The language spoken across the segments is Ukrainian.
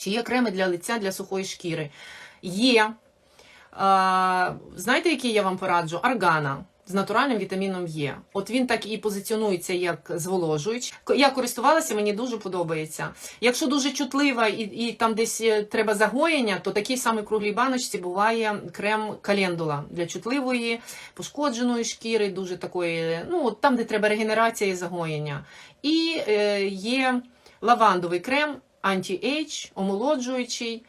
Чи є креми для лиця для сухої шкіри? Є. А, знаєте, який я вам пораджу? Аргана. З натуральним вітаміном Е. От він так і позиціонується як зволожуючий. Я користувалася, мені дуже подобається. Якщо дуже чутлива і, і там десь е, треба загоєння, то такий самий круглій баночці буває крем календула для чутливої, пошкодженої шкіри, дуже такої, ну там, де треба регенерація і загоєння. І е, є лавандовий крем, анті-ейдж, омолоджуючий.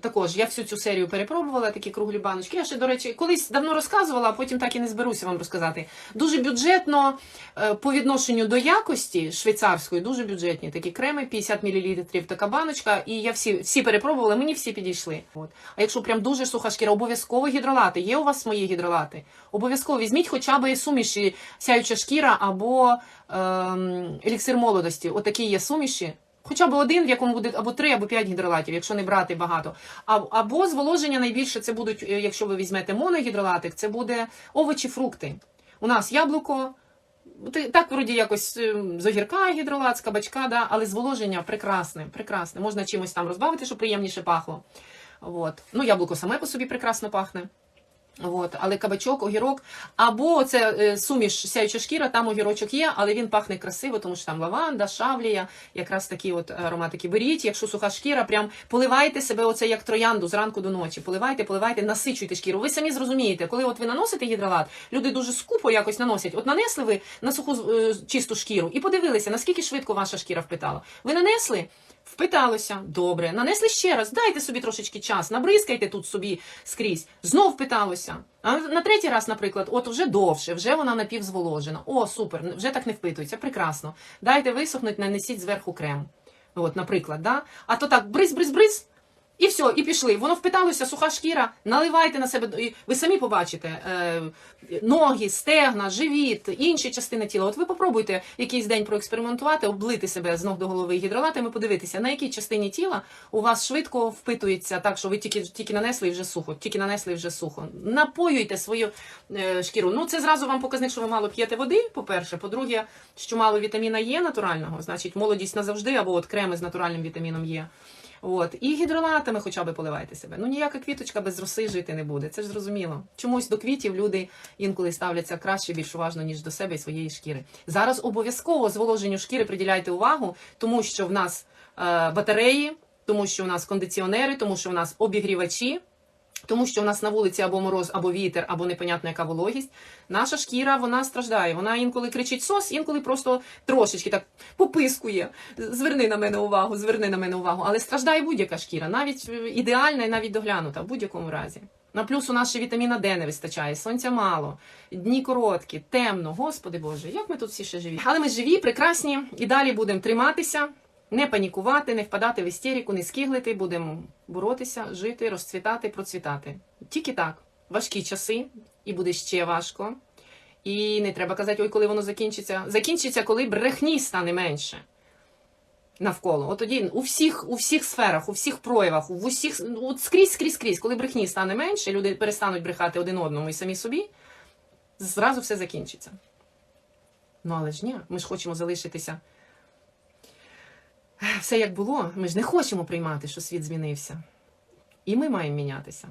Також я всю цю серію перепробувала, такі круглі баночки. Я ще, до речі, колись давно розказувала, а потім так і не зберуся вам розказати. Дуже бюджетно е, по відношенню до якості швейцарської, дуже бюджетні такі креми, 50 мл така баночка. І я всі, всі перепробувала, мені всі підійшли. От. А якщо прям дуже суха шкіра, обов'язково гідролати. Є у вас мої гідролати? Обов'язково візьміть хоча б суміші сяюча шкіра або ем, еліксир молодості. Отакі є суміші. Хоча б один, в якому буде або три, або п'ять гідролатів, якщо не брати багато. Або зволоження найбільше це будуть, е, якщо ви візьмете моногідролатик, це буде овочі, фрукти. У нас яблуко, так вроді якось е, з огірка гідролат, з да, але зволоження прекрасне, прекрасне. Можна чимось там розбавити, щоб приємніше пахло. От. Ну, яблуко саме по собі прекрасно пахне. От, але кабачок, огірок, або це е, суміш сяюча шкіра, там огірочок є, але він пахне красиво, тому що там лаванда, шавлія, якраз такі от ароматики. Беріть, якщо суха шкіра, прям поливайте себе оце як троянду зранку до ночі. Поливайте, поливайте, насичуйте шкіру. Ви самі зрозумієте, коли от ви наносите гідролат, люди дуже скупо якось наносять. От нанесли ви на суху е, чисту шкіру і подивилися, наскільки швидко ваша шкіра впитала. Ви нанесли. Впиталося, добре. Нанесли ще раз, дайте собі трошечки час, набризкайте тут собі скрізь. Знов впиталося. А на третій раз, наприклад, от вже довше, вже вона напівзволожена. О, супер, вже так не впитується, прекрасно. Дайте висохнуть, нанесіть зверху крем. От, наприклад, да? А то так бриз-бриз-бриз, і все, і пішли. Воно впиталося, суха шкіра, наливайте на себе. Ви самі побачите е, ноги, стегна, живіт, інші частини тіла. От ви попробуйте якийсь день проекспериментувати, облити себе з ног до голови гідролатами, подивитися, на якій частині тіла у вас швидко впитується так, що ви тільки, тільки нанесли і вже сухо, тільки нанесли і вже сухо. Напоюйте свою е, шкіру. Ну, це зразу вам показник, що ви мало п'єте води, по-перше. По-друге, що мало вітаміна Є натурального, значить молодість назавжди, або от креми з натуральним вітаміном Є. От. І гідролатами хоча б поливайте себе. Ну ніяка квіточка без роси жити не буде. Це ж зрозуміло. Чомусь до квітів люди інколи ставляться краще, більш уважно, ніж до себе і своєї шкіри. Зараз обов'язково зволоженню шкіри приділяйте увагу, тому що в нас е, батареї, тому що в нас кондиціонери, тому що в нас обігрівачі. Тому що в нас на вулиці або мороз, або вітер, або непонятна яка вологість. Наша шкіра вона страждає. Вона інколи кричить сос, інколи просто трошечки так попискує. Зверни на мене увагу, зверни на мене увагу. Але страждає будь-яка шкіра, навіть е, ідеальна і навіть доглянута, в будь-якому разі. На плюс у нас ще вітаміна Д не вистачає, сонця мало, дні короткі, темно. Господи Боже, як ми тут всі ще живі. Але ми живі, прекрасні, і далі будемо триматися. Не панікувати, не впадати в істерику, не скиглити, будемо боротися, жити, розцвітати, процвітати. Тільки так. Важкі часи, і буде ще важко. І не треба казати, ой, коли воно закінчиться. Закінчиться, коли брехні стане менше навколо. От тоді у всіх, у всіх сферах, у всіх проявах, в усіх, от скрізь, скрізь, скрізь, коли брехні стане менше, люди перестануть брехати один одному і самі собі, зразу все закінчиться. Ну але ж ні, ми ж хочемо залишитися все як було, ми ж не хочемо приймати, що світ змінився. І ми маємо мінятися.